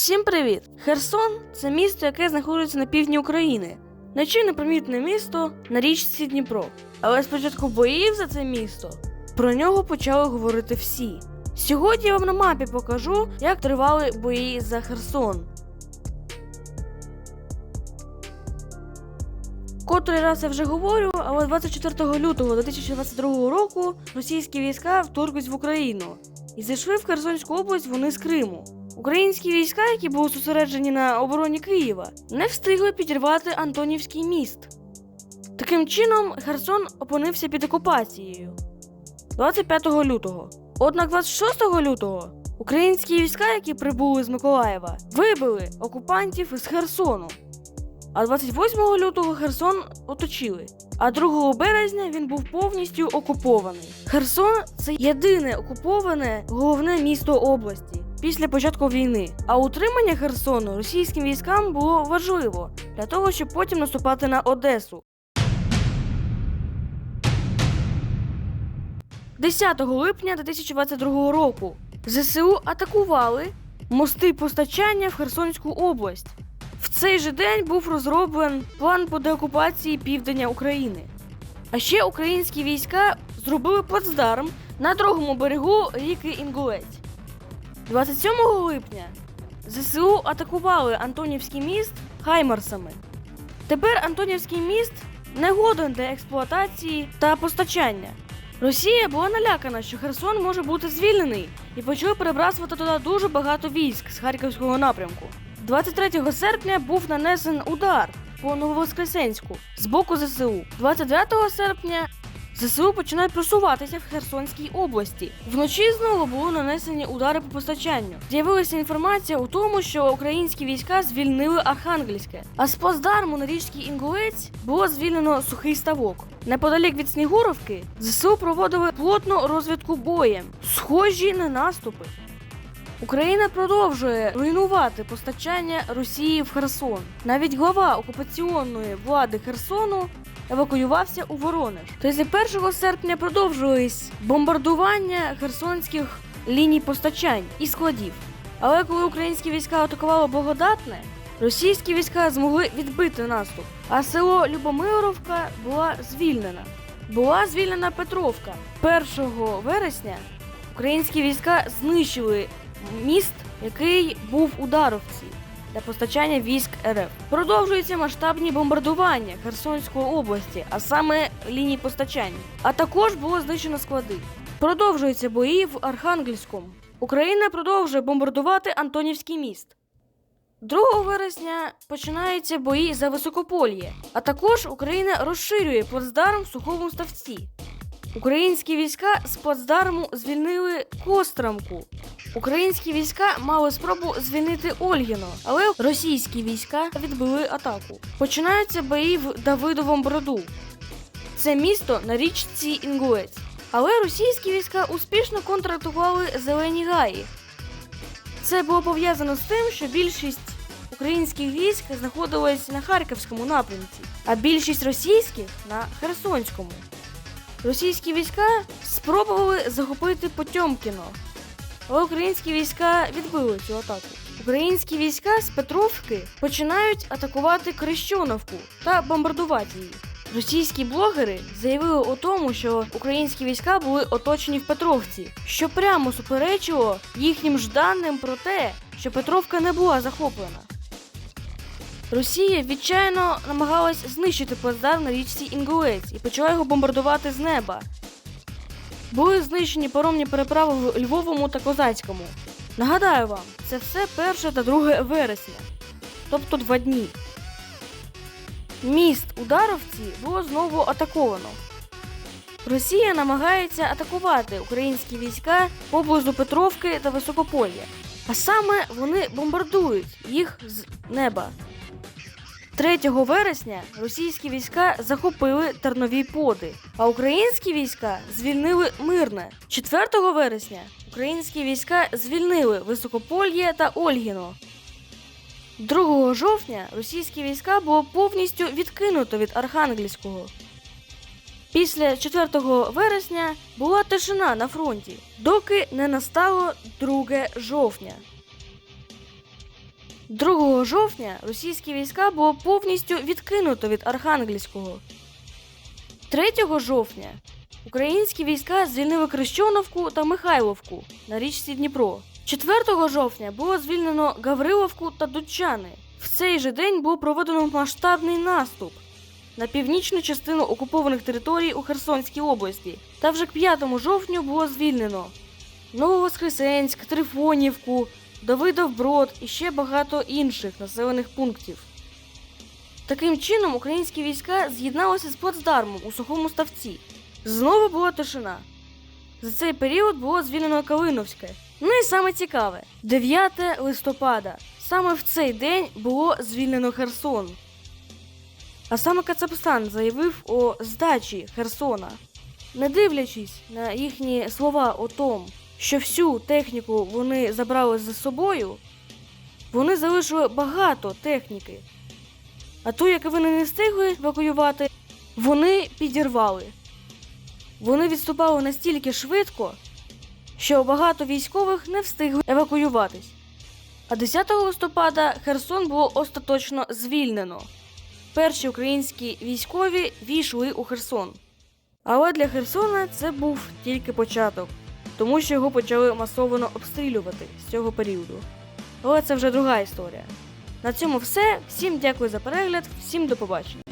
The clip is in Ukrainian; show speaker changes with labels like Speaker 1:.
Speaker 1: Всім привіт! Херсон це місто, яке знаходиться на півдні України. Нечи непомітне місто на річці Дніпро. Але спочатку боїв за це місто про нього почали говорити всі. Сьогодні я вам на мапі покажу, як тривали бої за Херсон. Котрий раз я вже говорю, але 24 лютого 2022 року російські війська вторглись в Україну і зайшли в Херсонську область вони з Криму. Українські війська, які були зосереджені на обороні Києва, не встигли підірвати Антонівський міст. Таким чином, Херсон опинився під окупацією 25 лютого. Однак 26 лютого українські війська, які прибули з Миколаєва, вибили окупантів з Херсону. А 28 лютого Херсон оточили. А 2 березня він був повністю окупований. Херсон це єдине окуповане головне місто області після початку війни. А утримання Херсону російським військам було важливо для того, щоб потім наступати на Одесу. 10 липня 2022 року ЗСУ атакували мости постачання в Херсонську область. В цей же день був розроблений план по деокупації півдня України. А ще українські війська зробили плацдарм на другому берегу ріки Інгулець. 27 липня ЗСУ атакували Антонівський міст хаймарсами. Тепер Антонівський міст не годен для експлуатації та постачання. Росія була налякана, що Херсон може бути звільнений, і почали перебрасувати туди дуже багато військ з Харківського напрямку. 23 серпня був нанесен удар по Нововоскресенську з боку ЗСУ. 29 серпня ЗСУ починають просуватися в Херсонській області. Вночі знову були нанесені удари по постачанню. З'явилася інформація у тому, що українські війська звільнили Архангельське, а з плацдарму на річці Інгулець було звільнено сухий ставок. Неподалік від Снігуровки ЗСУ проводили плотну розвідку боєм, схожі на наступи. Україна продовжує руйнувати постачання Росії в Херсон. Навіть глава окупаційної влади Херсону евакуювався у Воронеж. 31 серпня продовжились бомбардування херсонських ліній постачань і складів. Але коли українські війська атакували Богодатне, російські війська змогли відбити наступ, а село Любомировка була звільнена. Була звільнена Петровка. 1 вересня українські війська знищили міст, який був у Даровці для постачання військ РФ. Продовжуються масштабні бомбардування Херсонської області, а саме ліній постачання. А також було знищено склади. Продовжуються бої в Архангельському. Україна продовжує бомбардувати Антонівський міст. 2 вересня починаються бої за високопольє, а також Україна розширює плацдарм в сухому ставці. Українські війська з плацдарму звільнили Кострамку. Українські війська мали спробу звільнити Ольгіно, але російські війська відбили атаку. Починаються бої в Давидовому Броду. Це місто на річці Інгулець. Але російські війська успішно контратакували зелені гаї. Це було пов'язано з тим, що більшість українських військ знаходилась на Харківському напрямці, а більшість російських на Херсонському. Російські війська спробували захопити Потьомкіно, але українські війська відбили цю атаку. Українські війська з Петровки починають атакувати Крещоновку та бомбардувати її. Російські блогери заявили у тому, що українські війська були оточені в Петровці, що прямо суперечило їхнім жданням про те, що Петровка не була захоплена. Росія відчайно намагалась знищити плацдарм на річці Інгулець і почала його бомбардувати з неба. Були знищені паромні переправи в Львовому та Козацькому. Нагадаю вам, це все 1 та 2 вересня, тобто два дні. Міст у Даровці було знову атаковано. Росія намагається атакувати українські війська поблизу Петровки та Високополя. А саме вони бомбардують їх з неба. 3 вересня російські війська захопили тернові поди, а українські війська звільнили мирне. 4 вересня українські війська звільнили Високопольє та Ольгіно. 2 жовтня російські війська було повністю відкинуто від Архангельського. Після 4 вересня була тишина на фронті, доки не настало 2 жовтня. 2 жовтня російські війська було повністю відкинуто від Архангельського. 3 жовтня українські війська звільнили Крещоновку та Михайловку на річці Дніпро. 4 жовтня було звільнено Гавриловку та Дудчани. В цей же день був проведено масштабний наступ на північну частину окупованих територій у Херсонській області. Та вже к 5 жовтню було звільнено Нововоскресенськ, Трифонівку, Давидов Брод і ще багато інших населених пунктів. Таким чином, українські війська з'єдналися з плацдармом у сухому ставці. Знову була тишина. За цей період було звільнено Калиновське. Ну і саме цікаве, 9 листопада. Саме в цей день було звільнено Херсон. А саме Кацапстан заявив о здачі Херсона, не дивлячись на їхні слова о том, що всю техніку вони забрали за собою, вони залишили багато техніки. А ту, яку вони не встигли евакуювати, вони підірвали. Вони відступали настільки швидко, що багато військових не встигли евакуюватись. А 10 листопада Херсон було остаточно звільнено. Перші українські військові війшли у Херсон. Але для Херсона це був тільки початок, тому що його почали масово обстрілювати з цього періоду. Але це вже друга історія. На цьому все. Всім дякую за перегляд, всім до побачення.